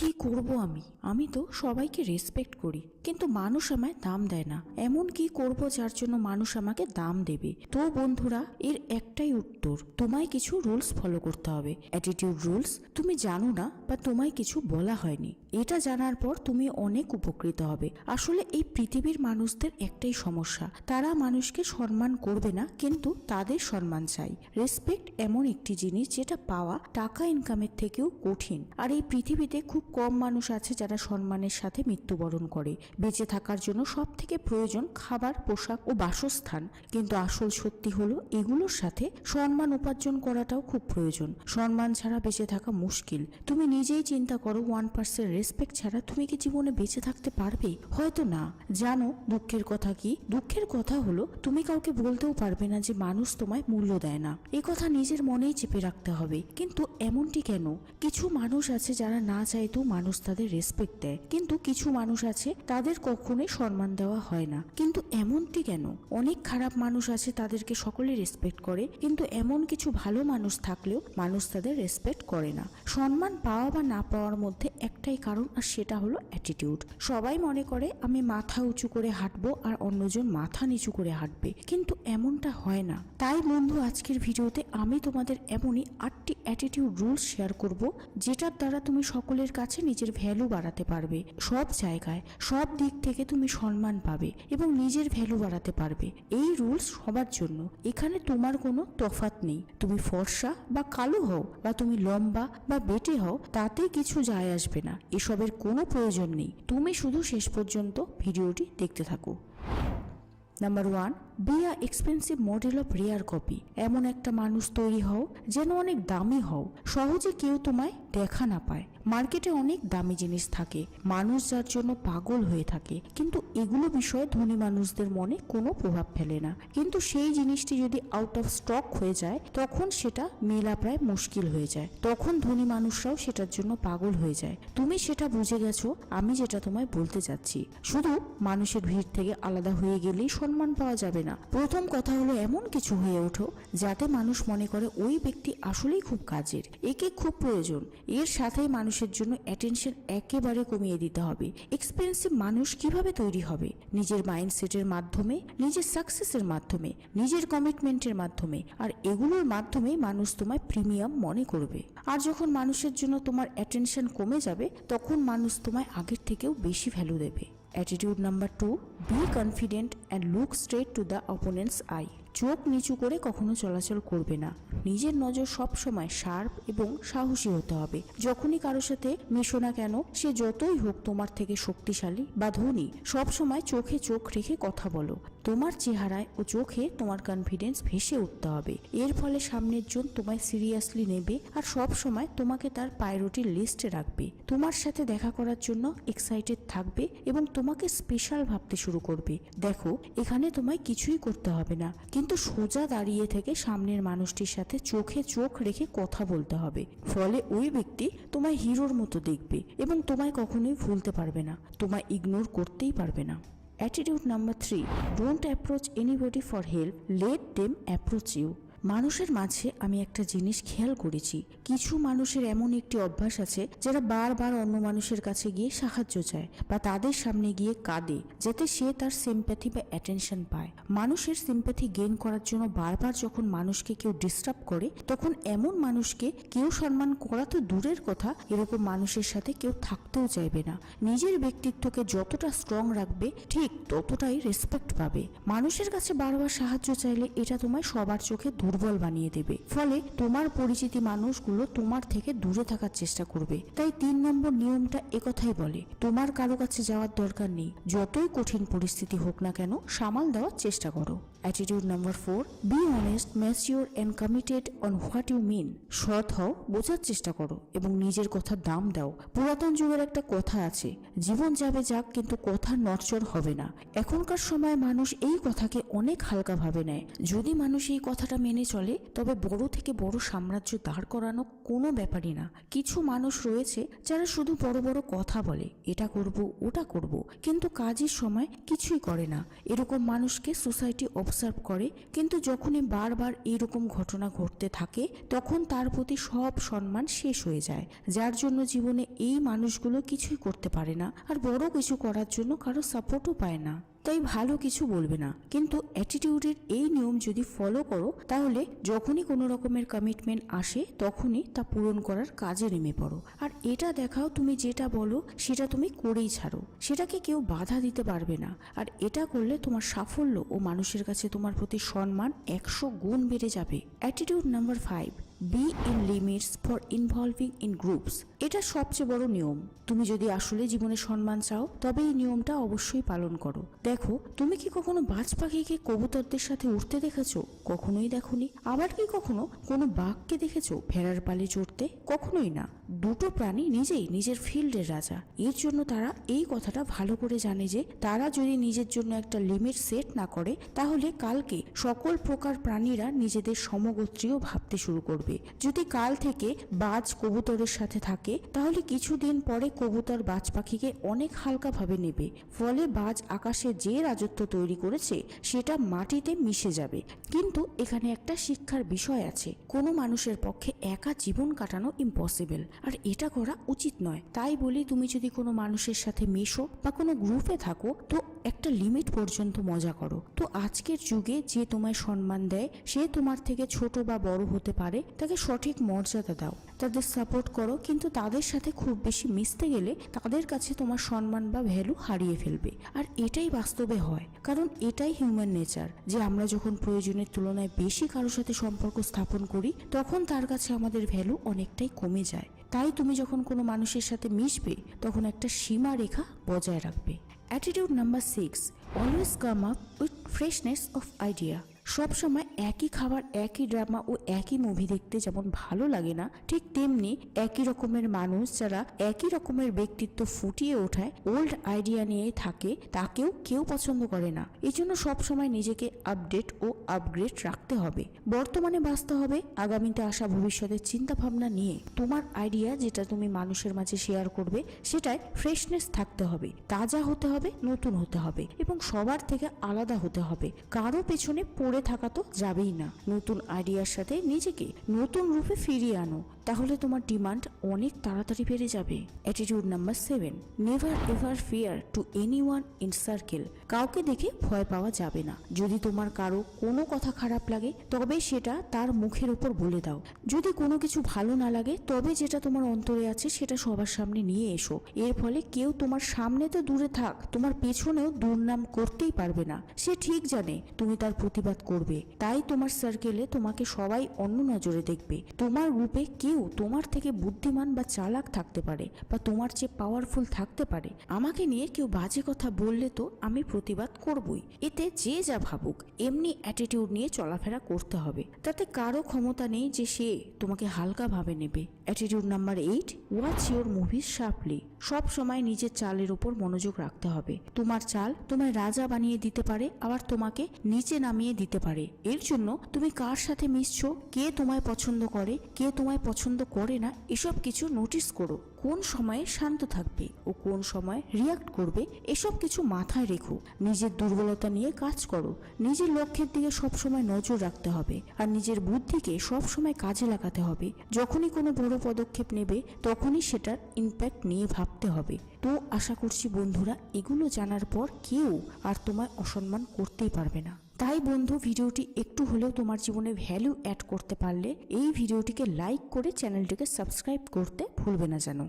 কি করব আমি? আমি তো সবাইকে রেসপেক্ট করি। কিন্তু মানুষ আমায় দাম দেয় না। এমন কি করব যার জন্য মানুষ আমাকে দাম দেবে? তো বন্ধুরা, এর একটাই উত্তর, তোমায় কিছু রুলস ফলো করতে হবে। অ্যাটিটিউড রুলস তুমি জানো না বা তোমায় কিছু বলা হয়নি। এটা জানার পর তুমি অনেক উপকৃত হবে। আসলে এই পৃথিবীর মানুষদের একটাই সমস্যা, তারা মানুষকে সম্মান করবে না, কিন্তু তাদের সম্মান চাই। রেসপেক্ট এমন একটি জিনিস যেটা পাওয়া টাকা ইনকামের থেকেও কঠিন। আর এই পৃথিবীতে খুব কম মানুষ আছে যারা সম্মানের সাথে মৃত্যুবরণ করে। বেঁচে থাকার জন্য সব থেকে প্রয়োজন খাবার, পোশাক ও বাসস্থান। কিন্তু আসল সত্যি হলো, এগুলোর সাথে সম্মান উপার্জন করাটাও খুব প্রয়োজন। সম্মান ছাড়া বেঁচে থাকা মুশকিল। তুমি নিজেই চিন্তা করো ওয়ান পার্সেন্ট রেসপেক্ট ছাড়া তুমি কি জীবনে বেঁচে থাকতে পারবে? হয়তো না। জানো, দুঃখের কথা কি? দুঃখের কথা হলো, তুমি কাউকে বলতেও পারবে না যে মানুষ তোমায় মূল্য দেয় না। এই কথা নিজের মনেই চেপে রাখতে হবে। কিন্তু এমনটি কেন? কিছু মানুষ আছে যারা না চাইতেও মানুষ তাদের রেসপেক্ট দেয়। কিন্তু কিছু মানুষ আছে তাদের কখনোই সম্মান দেওয়া হয় না। কিন্তু এমনটি কেন? অনেক খারাপ মানুষ আছে তাদেরকে সকলে রেসপেক্ট করে, কিন্তু এমন কিছু ভালো মানুষ থাকলেও মানুষ তাদের রেসপেক্ট করে না। সম্মান পাওয়া বা না পাওয়ার মধ্যে একটাই কারণ আর সেটা হলো অ্যাটিটিউড সবাই মনে করে, আমি মাথা উঁচু করে হাঁটবো আর অন্যজন মাথা নিচু করে হাঁটবে। কিন্তু এমনটা হয় না। তাই বন্ধু, আজকের ভিডিওতে আমি তোমাদের এমনই আটটি অ্যাটিটিউড রুলস শেয়ার করব, যেটার দ্বারা তুমি সকলের কাছে নিজের ভ্যালু বাড়াতে পারবে। সব জায়গায়, সব দিক থেকে তুমি সম্মান পাবে এবং নিজের ভ্যালু বাড়াতে পারবে। এই রুলস সবার জন্য। এখানে তোমার কোনো তফাত নেই। তুমি ফর্সা বা কালো হও বা তুমি লম্বা বা বেটে হও, তাতে কিছু যায় আসবে না। এসবের কোনো প্রয়োজন নেই। তুমি শুধু শেষ পর্যন্ত ভিডিওটি দেখতে থাকো। Number one be a expensive model of rare copy এমন একটা মানুষ তৈরি হও, যেন অনেক দামি হও। সহজে কেউ তোমায় দেখা না পায়। মার্কেটে অনেক দামি জিনিস থাকে। মানুষ যার জন্য পাগল হয়ে থাকে। কিন্তু এগুলো বিষয়ে ধনী মানুষদের মনে কোনো প্রভাব ফেলে না। কিন্তু সেই জিনিসটি যদি আউট অফ স্টক হয়ে যায়, তখন সেটা মেলা প্রায় মুশকিল হয়ে যায়। তখন ধনী মানুষরাও সেটার জন্য পাগল হয়ে যায়। তুমি সেটা বুঝে গেছো, আমি যেটা তোমায় বলতে চাচ্ছি শুধু মানুষের ভিড় থেকে আলাদা হয়ে গেলেই সম্মান পাওয়া যাবে না। প্রথম কথা হলো, এমন কিছু হয়ে ওঠো যাতে মানুষ মনে করে ওই ব্যক্তি আসলেই খুব কাজের। একে খুব প্রয়োজন। এর সাথেই মানুষের জন্য অ্যাটেনশন একেবারে কমিয়ে দিতে হবে। এক্সপেন্সিভ মানুষ কীভাবে তৈরি হবে? নিজের মাইন্ডসেটের মাধ্যমে, নিজের সাকসেসের মাধ্যমে, নিজের কমিটমেন্টের মাধ্যমে। আর এগুলোর মাধ্যমে মানুষ তোমায় প্রিমিয়াম মনে করবে। আর যখন মানুষের জন্য তোমার অ্যাটেনশন কমে যাবে, তখন মানুষ তোমায় আগের থেকেও বেশি ভ্যালু দেবে। Attitude number 2 Be confident and look straight to the opponent's eye. চোখ নিচু করে কখনো চলাচল করবে না। নিজের নজর সব সময় শার্প এবং সাহসী হতে হবে। যখনই কারোর সাথে মেশো না কেন, সে যতই হোক তোমার থেকে শক্তিশালী বা ধনী সব সময় চোখে চোখ রেখে কথা বলো। তোমার চেহারায় ও চোখে তোমার কনফিডেন্স ভেসে উঠতে হবে। এর ফলে সামনের জন তোমায় সিরিয়াসলি নেবে আর সব সময় তোমাকে তার প্রায়োরিটির লিস্টে রাখবে। তোমার সাথে দেখা করার জন্য এক্সাইটেড থাকবে এবং তোমাকে স্পেশাল ভাবতে শুরু করবে। দেখো, এখানে তোমায় কিছুই করতে হবে না। কিন্তু সোজা দাঁড়িয়ে থেকে সামনের মানুষটির সাথে চোখে চোখ রেখে কথা বলতে হবে। ফলে ওই ব্যক্তি তোমায় হিরোর মতো দেখবে এবং তোমায় কখনোই ভুলতে পারবে না। তোমায় ইগনোর করতেই পারবে না। Attitude number three don't approach anybody for help let them approach you মানুষের মাঝে আমি একটা জিনিস খেয়াল করেছি। কিছু মানুষের এমন একটি অভ্যাস আছে যারা বারবার অন্য মানুষের কাছে গিয়ে সাহায্য চায় বা তাদের সামনে গিয়ে কাঁদে, যাতে সে তার সিম্প্যাথি বা অ্যাটেনশন পায়। মানুষের সিম্প্যাথি গেইন করার জন্য বারবার যখন মানুষকে কেউ ডিস্টার্ব করে, তখন এমন মানুষকে কেউ সম্মান করা তো দূরের কথা, এরকম মানুষের সাথে কেউ থাকতেও চাইবে না। নিজের ব্যক্তিত্বকে যতটা স্ট্রং রাখবে, ঠিক ততটাই রেসপেক্ট পাবে। মানুষের কাছে বারবার সাহায্য চাইলে এটা তোমায় সবার চোখে দুর্বল বানিয়ে দেবে। ফলে তোমার পরিচিতি মানুষগুলো তোমার থেকে দূরে থাকার চেষ্টা করবে। তাই তিন নম্বর নিয়মটা একথাই বলে, তোমার কারও কাছে যাওয়ার দরকার নেই। যতই কঠিন পরিস্থিতি হোক না কেন, সামাল দেওয়ার চেষ্টা করো। Attitude number four be honest mature and committed on what you mean সৎ হও, বোঝার চেষ্টা করো এবং নিজের কথার দাম দাও। পুরাতন যুগের একটা কথা আছে, জীবন যাবে যাক কিন্তু কথা নড়চড় হবে না। এখনকার সময় মানুষ এই কথাকে অনেক হালকাভাবে নেয়। যদি মানুষ এই কথাটা মেনে মেনে চলে, তবে বড় থেকে বড় সাম্রাজ্য দাঁড় করানো কোনো ব্যাপারই না। কিছু মানুষ রয়েছে যারা শুধু বড় বড় কথা বলে, এটা করব, ওটা করব। কিন্তু কাজের সময় কিছুই করে না। এরকম মানুষকে সোসাইটি অবজার্ভ করে, কিন্তু যখনই বারবার এরকম ঘটনা ঘটতে থাকে, তখন তার প্রতি সব সম্মান শেষ হয়ে যায়। যার জন্য জীবনে এই মানুষগুলো কিছুই করতে পারে না, আর বড় কিছু করার জন্য কারও সাপোর্টও পায় না। তাই ভালো কিছু বলবে না। কিন্তু অ্যাটিটিউডের এই নিয়ম যদি ফলো করো, তাহলে যখনই কোনো রকমের কমিটমেন্ট আসে, তখনই তা পূরণ করার কাজে নেমে পড়ো। আর এটা দেখাও তুমি যেটা বলো, সেটা তুমি করেই ছাড়ো। সেটাকে কেউ বাধা দিতে পারবে না। আর এটা করলে তোমার সাফল্য ও মানুষের কাছে তোমার প্রতি সম্মান একশো গুণ বেড়ে যাবে। Attitude number five be in limits for involving in groups এটা সবচেয়ে বড় নিয়ম। তুমি যদি আসলে জীবনে সম্মান চাও, তবে এই নিয়মটা অবশ্যই পালন করো। দেখো, তুমি কি কখনো বাজ পাখিকে কবুতরদের সাথে উঠতে দেখেছ? কখনোই দেখোনি। আবার কি কখনো কোনো বাঘকে দেখেছ, ভেড়ার পালে চড়তে? কখনোই না। দুটো প্রাণী নিজেই নিজের ফিল্ডের রাজা। এর জন্য তারা এই কথাটা ভালো করে জানে যে, তারা যদি নিজের জন্য একটা লিমিট সেট না করে, তাহলে কালকে সকল প্রকার প্রাণীরা নিজেদের সমগোত্রীয় ভাবতে শুরু করবে। যদি কাল থেকে বাজ কবুতরের সাথে থাকে, তাহলে কিছুদিন পরে কবুতর বাজ পাখিকে অনেক হালকাভাবে নেবে। ফলে বাজ আকাশে যে রাজত্ব তৈরি করেছে, সেটা মাটিতে মিশে যাবে। কিন্তু এখানে একটা শিক্ষার বিষয় আছে। কোনো মানুষের পক্ষে একা জীবন কাটানো ইম্পসিবল আর এটা করা উচিত নয়। তাই বলি তুমি যদি কোনো মানুষের সাথে মেশো বা কোনো গ্রুপে থাকো, তো একটা লিমিট পর্যন্ত মজা করো। তো আজকের যুগে যে তোমায় সম্মান দেয়, সে তোমার থেকে ছোট বা বড় হতে পারে, তাকে সঠিক মর্যাদা দাও। তাদের সাপোর্ট করো, কিন্তু তাদের সাথে খুব বেশি মিশতে গেলে তাদের কাছে তোমার সম্মান বা ভ্যালু হারিয়ে ফেলবে। আর এটাই বাস্তবে হয়, কারণ এটাই হিউম্যান নেচার যে আমরা যখন প্রয়োজনের তুলনায় বেশি কারোর সাথে সম্পর্ক স্থাপন করি, তখন তার কাছে আমাদের ভ্যালু অনেকটাই কমে যায়। তাই তুমি যখন কোনো মানুষের সাথে মিশবে, তখন একটা সীমা রেখা বজায় রাখবে। Attitude number six always come up with freshness of idea সব সময় একই খাবার, একই ড্রামা ও একই মুভি দেখতে যেমন ভালো লাগে না, ঠিক তেমনি একই রকমের মানুষ যারা একই রকমের ব্যক্তিত্ব ফুটিয়ে ওঠায় ওল্ড আইডিয়া নিয়ে থাকে, তাকেও কেউ পছন্দ করে না। এই জন্য সবসময় নিজেকে আপডেট ও আপগ্রেড রাখতে হবে। বর্তমানে বাঁচতে হবে, আগামীতে আসা ভবিষ্যতের চিন্তা ভাবনা নিয়ে। তোমার আইডিয়া যেটা তুমি মানুষের মাঝে শেয়ার করবে, সেটায় ফ্রেশনেস থাকতে হবে, তাজা হতে হবে, নতুন হতে হবে এবং সবার থেকে আলাদা হতে হবে। কারও পেছনে পড়ে থাকা তো যাবেই না। নতুন আইডিয়ার সাথে নিজেকে নতুন রূপে ফিরিয়ে আনো, তাহলে তোমার ডিমান্ড অনেক তাড়াতাড়ি বেড়ে যাবে। Attitude number seven never ever fear to any one in circle কাউকে দেখে ভয় পাওয়া যাবে না। যদি তোমার কারও কোনো কথা খারাপ লাগে, তবে সেটা তার মুখের উপর বলে দাও। যদি কোনো কিছু ভালো না লাগে, তবে যেটা তোমার অন্তরে আছে, সেটা সবার সামনে নিয়ে এসো। এর ফলে কেউ তোমার সামনে তো দূরে থাক, তোমার পেছনেও দুর্নাম করতেই পারবে না। সে ঠিক জানে, তুমি তার প্রতিবাদ করবে। তাই তোমার সার্কেলে তোমাকে সবাই অন্য নজরে দেখবে। তোমার রূপে কেউ তোমার থেকে বুদ্ধিমান বা চালাক থাকতে পারে বা তোমার চেয়ে পাওয়ারফুল থাকতে পারে। আমাকে নিয়ে কেউ বাজে কথা বললে তো আমি প্রতিবাদ করবই। এতে যে যা ভাবুক, এমনি অ্যাটিটিউড নিয়ে চলাফেরা করতে হবে। তাতে কারও ক্ষমতা নেই যে সে তোমাকে হালকাভাবে নেবে। Attitude number eight watch your movies sharply সব সময় নিজের চালের উপর মনোযোগ রাখতে হবে। তোমার চাল তোমায় রাজা বানিয়ে দিতে পারে, আবার তোমাকে নিচে নামিয়ে দিতে পারে। এর জন্য তুমি কার সাথে মিশছো, কে তোমায় পছন্দ করে, কে তোমায় পছন্দ করে না, এসব কিছু নোটিস করো। কোন সময়ে শান্ত থাকবে ও কোন সময় রিয়াক্ট করবে, এসব কিছু মাথায় রেখো। নিজের দুর্বলতা নিয়ে কাজ করো। নিজের লক্ষ্যের দিকে সবসময় নজর রাখতে হবে আর নিজের বুদ্ধিকে সবসময় কাজে লাগাতে হবে। যখনই কোনো বড় পদক্ষেপ নেবে, তখনই সেটার ইম্প্যাক্ট নিয়ে ভাবতে হবে। তো আশা করছি বন্ধুরা, এগুলো জানার পর কেউ আর তোমায় অসম্মান করতেই পারবে না। তাই বন্ধু, ভিডিওটি একটু হলেও তোমার জীবনে ভ্যালু অ্যাড করতে পারলে এই ভিডিওটিকে লাইক করে চ্যানেলটিকে সাবস্ক্রাইব করতে ভুলবে না যেন।